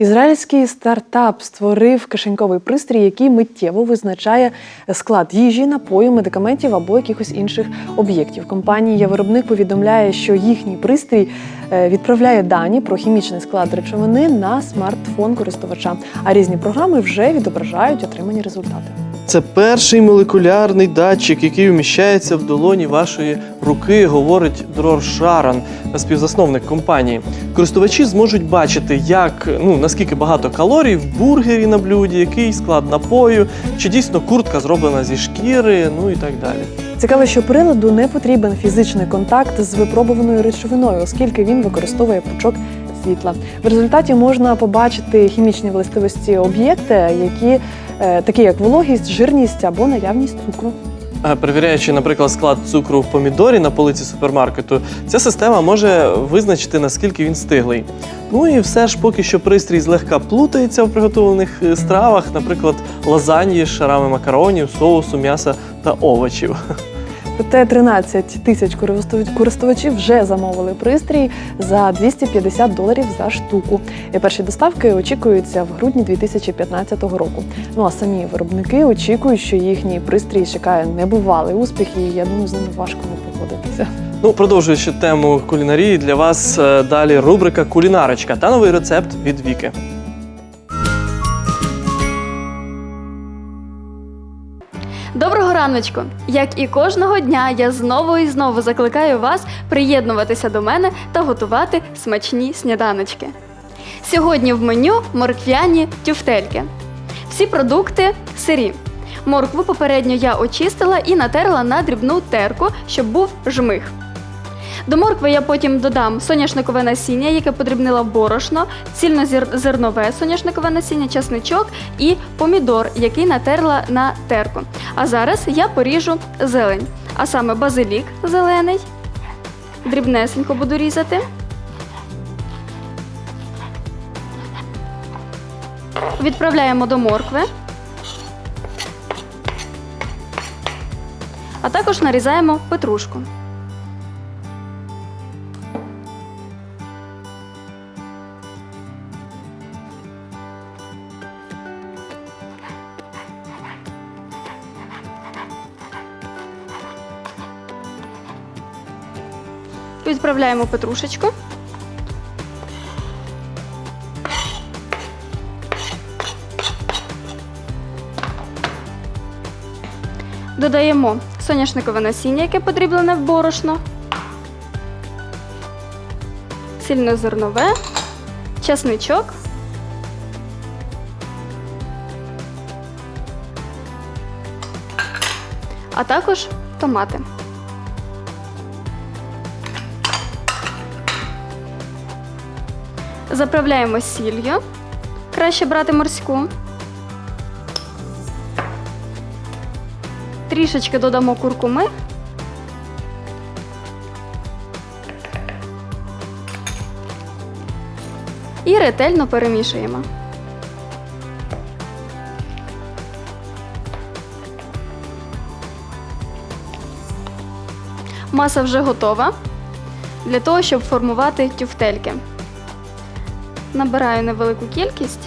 Ізраїльський стартап створив кишеньковий пристрій, який миттєво визначає склад їжі, напою, медикаментів або якихось інших об'єктів. Компанія виробник повідомляє, що їхній пристрій е, відправляє дані про хімічний склад речовини на смартфон користувача, а різні програми вже відображають отримані результати. Це перший молекулярний датчик, який вміщається в долоні вашої руки, говорить Дрор Шаран, співзасновник компанії. Користувачі зможуть бачити, як ну наскільки багато калорій в бургері на блюді, який склад напою, чи дійсно куртка зроблена зі шкіри, ну і так далі. Цікаво, що приладу не потрібен фізичний контакт з випробуваною речовиною, оскільки він використовує пучок світла. В результаті можна побачити хімічні властивості об'єкта, які е, такі як вологість, жирність або наявність цукру. Е, Перевіряючи, наприклад, склад цукру в помідорі на полиці супермаркету, ця система може визначити, наскільки він стиглий. Ну і все ж поки що пристрій злегка плутається в приготовлених е, стравах, наприклад, лазаньї з шарами макаронів, соусу, м'яса та овочів. Проте 13 тисяч користувач- користувачів вже замовили пристрій за 250 доларів за штуку. І перші доставки очікуються в грудні 2015 року. Ну а самі виробники очікують, що їхній пристрій чекає небувалий успіх, і я думаю, з ними важко не погодитися. Ну, продовжуючи тему кулінарії, для вас е, далі рубрика Кулінарочка та новий рецепт від Віки. Доброго раночку! Як і кожного дня, я знову і знову закликаю вас приєднуватися до мене та готувати смачні сніданочки. Сьогодні в меню морквяні тюфтельки. Всі продукти сирі. Моркву попередньо я очистила і натерла на дрібну терку, щоб був жмих. До моркви я потім додам соняшникове насіння, яке подрібнила борошно, цільнозернове соняшникове насіння, часничок і помідор, який натерла на терку. А зараз я поріжу зелень, а саме базилік зелений. Дрібнесенько буду різати. Відправляємо до моркви. А також нарізаємо петрушку. Відправляємо петрушечку. Додаємо соняшникове насіння, яке подріблене в борошно, цільнозернове, часничок. А також томати. Заправляємо сіллю. Краще брати морську. Трішечки додамо куркуми. І ретельно перемішуємо. Маса вже готова для того, щоб формувати тюфтельки. Набираю невелику кількість.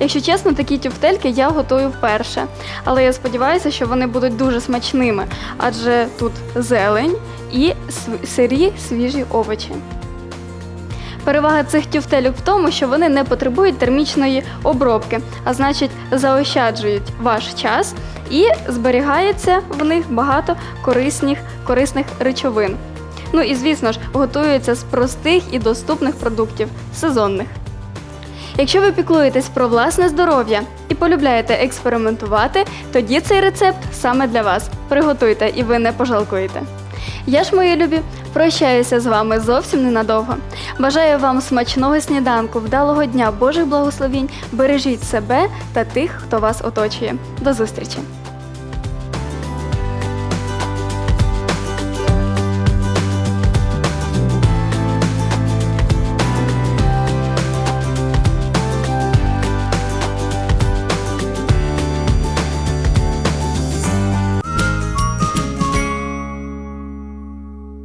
Якщо чесно, такі тюфтельки я готую вперше, але я сподіваюся, що вони будуть дуже смачними, адже тут зелень і сирі свіжі овочі. Перевага цих тюфтелюк в тому, що вони не потребують термічної обробки, а значить заощаджують ваш час і зберігається в них багато корисних, корисних речовин. Ну і звісно ж, готуються з простих і доступних продуктів сезонних. Якщо ви піклуєтесь про власне здоров'я і полюбляєте експериментувати, тоді цей рецепт саме для вас. Приготуйте і ви не пожалкуєте. Я ж, мої любі, прощаюся з вами зовсім ненадовго. Бажаю вам смачного сніданку, вдалого дня, Божих благословінь. Бережіть себе та тих, хто вас оточує. До зустрічі!